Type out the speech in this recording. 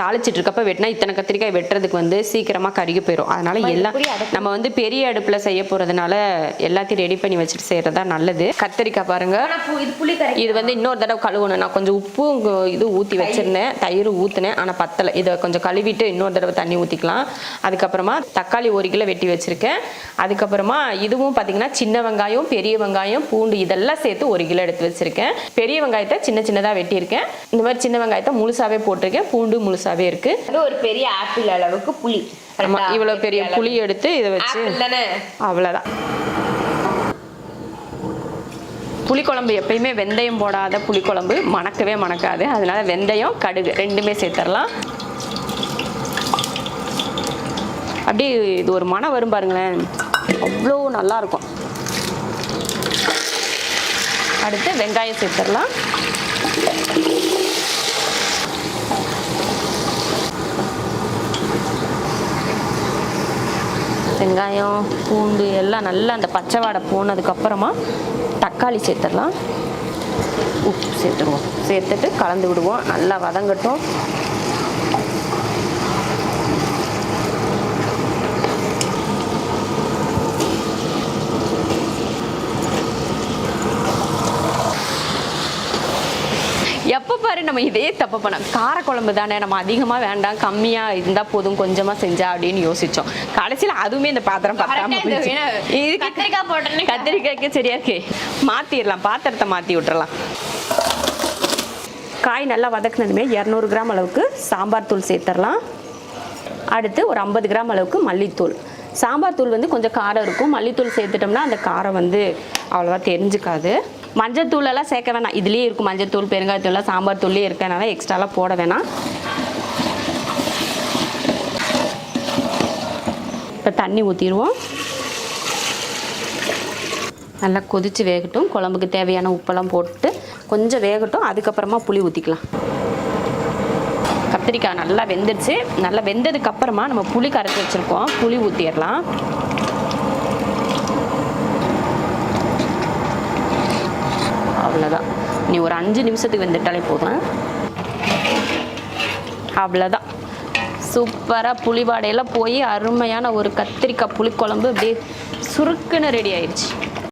தாளிச்சிட்டு இருக்கப்ப வெட்டினா இத்தனை கத்திரிக்காய் வெட்டுறதுக்கு வந்து சீக்கிரமா கருகி போயிடும் அதனால எல்லாம்? நம்ம வந்து பெரிய அடுப்புல செய்ய போறதுனால எல்லாத்தையும் ரெடி பண்ணி வச்சுட்டு செய்யறதா நல்லது. கத்திரிக்காய் பாருங்க. இது வந்து இன்னொரு தடவை கழுவணும். நான் கொஞ்சம் உப்பு இது ஊற்றி வச்சிருந்தேன். தயிர் ஊற்றினேன் ஆனால் பத்தலை. இதை கொஞ்சம் கழுவிட்டு இன்னொரு தடவை தண்ணி ஊற்றிக்கலாம் அதுக்கப்புறமா தக்காளி ஒரு கிலோ வெட்டி வச்சிருக்கேன். அதுக்கப்புறமா இதுவும் பார்த்தீங்கன்னா சின்ன வெங்காயம் பெரிய வெங்காயம் பூண்டு இதெல்லாம் சேர்த்து ஒரு கிலோ எடுத்து வச்சிருக்கேன். பெரிய வெங்காயத்தை சின்ன சின்னதாக வெட்டியிருக்கேன். இந்த மாதிரி சின்ன வெங்காயத்தை முழுசாவே போட்டிருக்கேன். பூண்டு முழுசாவே இருக்கு. அது ஒரு பெரிய ஆப்பிள் அளவுக்கு புளி. ஆமா கரெக்டா? இவ்வளோ பெரிய. புளி எடுத்து இதை வச்சு ஆப்பிள் தானே? அவ்வளோதான் புளிக்குழம்பு எப்பயுமே வெந்தயம் போடாத புளிக்குழம்பு மணக்கவே மணக்காது. அதனால வெந்தயம் கடுகு ரெண்டுமே சேர்த்துடலாம் அப்படியே இது ஒரு மனம் வரும் பாருங்களேன். அவ்வளோ நல்லா இருக்கும் அடுத்து வெங்காயம் சேர்த்துடலாம் வெங்காயம் பூண்டு எல்லாம் நல்லா அந்த பச்சை வாடை போனதுக்கப்புறமா தக்காளி சேர்த்துடலாம். உப்பு சேர்த்துருவோம் சேர்த்துட்டு கலந்து விடுவோம். நல்லா வதங்கட்டும். பாரு நம்ம இதே தப்பு பண்ணோம் காரக்குழம்பு தானே நம்ம அதிகமாக வேண்டாம் கம்மியாக இருந்தால் போதும் கொஞ்சமாக செஞ்சா அப்படின்னு யோசிச்சோம். கடைசியில் அதுவுமே இந்த பாத்திரம் ஆ இது கத்திரிக்காய் போட்டோன்னே கத்திரிக்காய்க்கு சரியா இருக்கு. மாற்றிடலாம் பாத்திரத்தை மாற்றி விட்டுறலாம். காய் நல்லா வதக்குனதுமே இரநூறு கிராம் அளவுக்கு சாம்பார் தூள் சேர்த்துடலாம். அடுத்து ஒரு ஐம்பது கிராம் அளவுக்கு மல்லித்தூள். சாம்பார் தூள் வந்து கொஞ்சம் காரம் இருக்கும். மல்லித்தூள் சேர்த்துட்டோம்னா அந்த காரம் வந்து அவ்வளோவா தெரிஞ்சுக்காது. மஞ்சத்தூள் எல்லாம் சேர்க்க வேணாம். இதுலேயே இருக்கும். மஞ்சத்தூள் பெருங்காயத்தூள் சாம்பார் தூள்லேயே இருக்கனால எக்ஸ்ட்ராலாம் போட வேணாம். இப்போ தண்ணி ஊற்றிடுவோம் நல்லா கொதித்து வேகட்டும். குழம்புக்கு தேவையான உப்பெல்லாம் போட்டு கொஞ்சம் வேகட்டும். அதுக்கப்புறமா புளி ஊற்றிக்கலாம் கத்திரிக்காய் நல்லா வெந்துடுச்சு நல்லா வெந்ததுக்கு அப்புறமா நம்ம புளி கரைச்சி வச்சுருக்கோம். புளி ஊற்றிடலாம் அவ்வளோதான் நீ ஒரு அஞ்சு நிமிஷத்துக்கு வெந்துட்டாலே போதும். அவ்வளோதான் சூப்பராக புளி போய் அருமையான ஒரு கத்திரிக்காய் புளிக்குழம்பு அப்படியே சுருக்குன்னு ரெடி ஆயிடுச்சு.